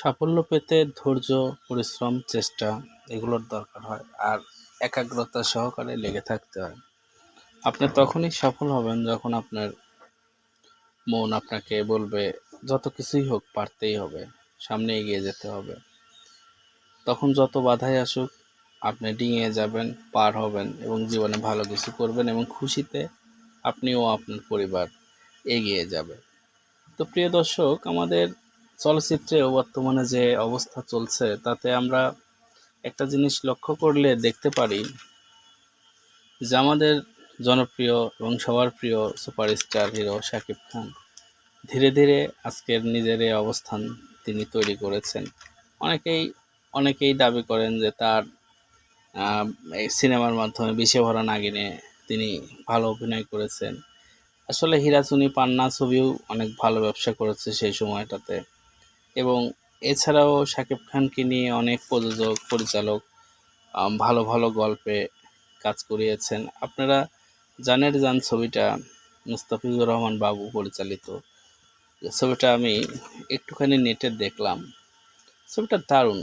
সাফল্য পেতে ধৈর্য, পরিশ্রম, চেষ্টা এগুলোর দরকার হয় আর একাগ্রতা সহকারে লেগে থাকতে হয়। আপনি তখনই সফল হবেন যখন আপনার মন আপনাকে বলবে, যত কিছুই হোক পারতেই হবে, সামনে এগিয়ে যেতে হবে। তখন যত বাধাই আসুক, আপনি ডিঙিয়ে যাবেন, পার হবেন এবং জীবনে ভালো কিছু করবেন এবং খুশিতে আপনিও আপনার পরিবার এগিয়ে যাবে। তো প্রিয় দর্শক, আমাদের চলচ্চিত্রেও বর্তমানে যে অবস্থা চলছে, তাতে আমরা একটা জিনিস লক্ষ্য করলে দেখতে পারি যে আমাদের জনপ্রিয় এবং সবার প্রিয় সুপারস্টার হিরো শাকিব খান, ধীরে ধীরে আজকের নিজের অবস্থান তিনি তৈরি করেছেন। অনেকেই অনেকেই দাবি করেন যে তার সিনেমার মাধ্যমে বিষে ভরা নাগিনে তিনি ভালো অভিনয় করেছেন। আসলে হীরাচুনি পান্না ছবিও অনেক ভালো ব্যবসা করেছে সেই সময়টাতে। এবং এছাড়াও শাকিব খানকে নিয়ে অনেক প্রযোজক, পরিচালক ভালো ভালো গল্পে কাজ করিয়েছেন। আপনারা জানের জান ছবিটা মুস্তাফিজুর রহমান বাবু পরিচালিত। ছবিটা আমি একটুখানি নেটে দেখলাম। ছবিটা দারুণ।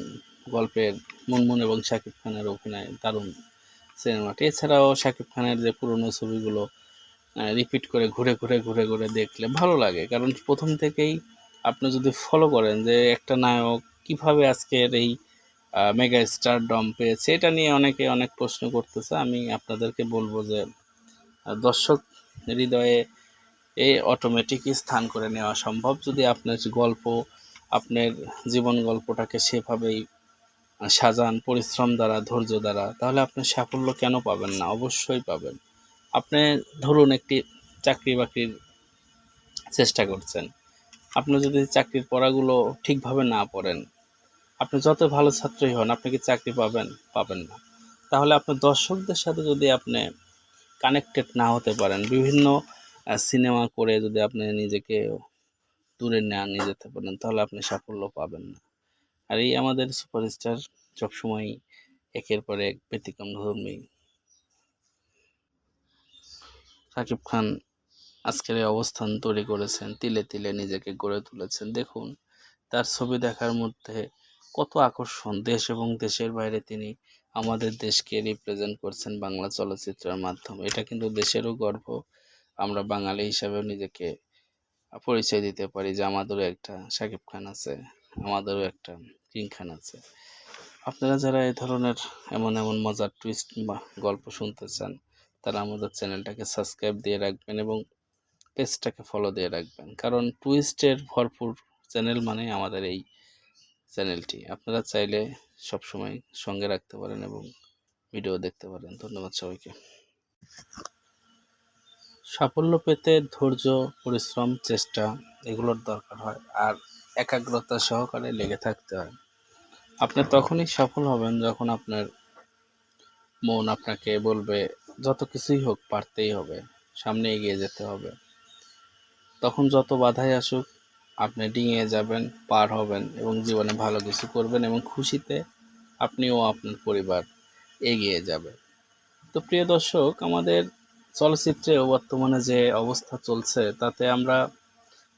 গল্পের মুনমুন এবং শাকিব খানের অভিনয় দারুণ সিনেমাটি। এছাড়াও শাকিব খানের যে পুরনো ছবিগুলো রিপিট করে ঘুরে ঘুরে ঘুরে ঘুরে দেখলে ভালো লাগে। কারণ প্রথম থেকেই আপনি যদি ফলো করেন যে একটা নায়ক কীভাবে আজকের এই মেগা স্টার ডম পেয়েছে, এটা নিয়ে অনেকে অনেক প্রশ্ন করতেছে। আমি আপনাদেরকে বলব যে দর্শক হৃদয়ে এই অটোমেটিকই স্থান করে নেওয়া সম্ভব। যদি আপনার গল্প, আপনার জীবন গল্পটাকে সেভাবেই সাজান, পরিশ্রম দ্বারা, ধৈর্য দ্বারা, তাহলে আপনি সাফল্য কেন পাবেন না? অবশ্যই পাবেন। আপনি ধরুন একটি চাকরি বাকরির চেষ্টা করছেন। আপনি যদি চাকরির পড়াগুলো ঠিকভাবে না পড়েন, আপনি যত ভালো ছাত্রই হন, আপনি কি চাকরি পাবেন? পাবেন না। তাহলে আপনার দর্শকদের সাথে যদি আপনি কানেক্টেড না হতে পারেন, বিভিন্ন সিনেমা করে যদি আপনি নিজেকে দূরে না নিয়ে যেতে পারেন, তাহলে আপনি সাফল্য পাবেন না। আর এই আমাদের সুপারস্টার সবসময় একের পর এক ব্যতিক্রম ধর্মী শাকিব খান আজকের এই অবস্থান তৈরি করেছেন, তিলে তিলে নিজেকে গড়ে তুলেছেন। দেখুন, তার ছবি দেখার মধ্যে কত আকর্ষণ। দেশ এবং দেশের বাইরে তিনি আমাদের দেশকে রিপ্রেজেন্ট করছেন বাংলা চলচ্চিত্রের মাধ্যমে। এটা কিন্তু দেশেরও গর্ব। আমরা বাঙালি হিসাবেও নিজেকে পরিচয় দিতে পারি যে আমাদেরও একটা শাকিব খান আছে, আমাদেরও একটা কিং খান আছে। আপনারা যারা এই ধরনের এমন এমন মজার টুইস্ট বা গল্প শুনতে চান, তারা আমাদের চ্যানেলটাকে সাবস্ক্রাইব দিয়ে রাখবেন এবং পেজটাকে ফলো দিয়ে রাখবেন। কারণ টুইস্টের ভরপুর চ্যানেল মানে আমাদের এই চ্যানেলটি আপনারা চাইলে সবসময় সঙ্গে রাখতে পারেন এবং ভিডিও দেখতে পারেন। ধন্যবাদ সবাইকে। সাফল্য পেতে ধৈর্য, পরিশ্রম, চেষ্টা এগুলোর দরকার হয়। আর একাগ্রতা সহকারে লেগে থাকতে হয়। আপনি তখনই সফল হবেন যখন আপনার মন আপনাকে বলবে, যত কিছুই হোক, পারতেই হবে। সামনে এগিয়ে যেতে হবে। তখন যত বাধাই আসুক, আপনি ডিঙিয়ে যাবেন, পার হবেন এবং জীবনে ভালো কিছু করবেন এবং খুশিতে আপনিও আপনার পরিবার এগিয়ে যাবে। তো প্রিয় দর্শক, আমাদের চলচ্চিত্রেও বর্তমানে যে অবস্থা চলছে, তাতে আমরা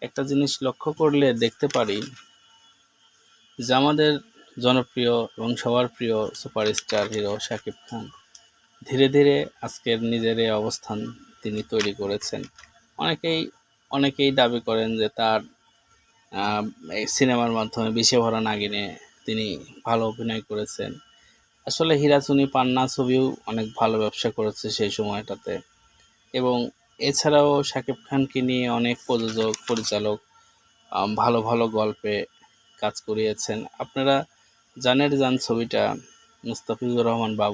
একটা জিনিস লক্ষ্য করলে দেখতে পারি যে আমাদের জনপ্রিয় এবং সবার প্রিয় সুপারস্টার হিরো শাকিব খান ধীরে ধীরে আজকের নিজের অবস্থান তিনি তৈরি করেছেন। অনেকেই অনেকেই দাবি করেন যে তার সিনেমার মাধ্যমে বিষে ভরা নাগিনে তিনি ভালো অভিনয় করেছেন। আসলে হীরাচুনি পান্না ছবিও অনেক ভালো ব্যবসা করেছে সেই সময়টাতে। এবং এছাড়াও শাকিব খানকে নিয়ে অনেক প্রযোজক, পরিচালক ভালো ভালো গল্পে কাজ করিয়েছেন। আপনারা জানের জান ছবিটা মুস্তাফিজুর রহমান বাবু।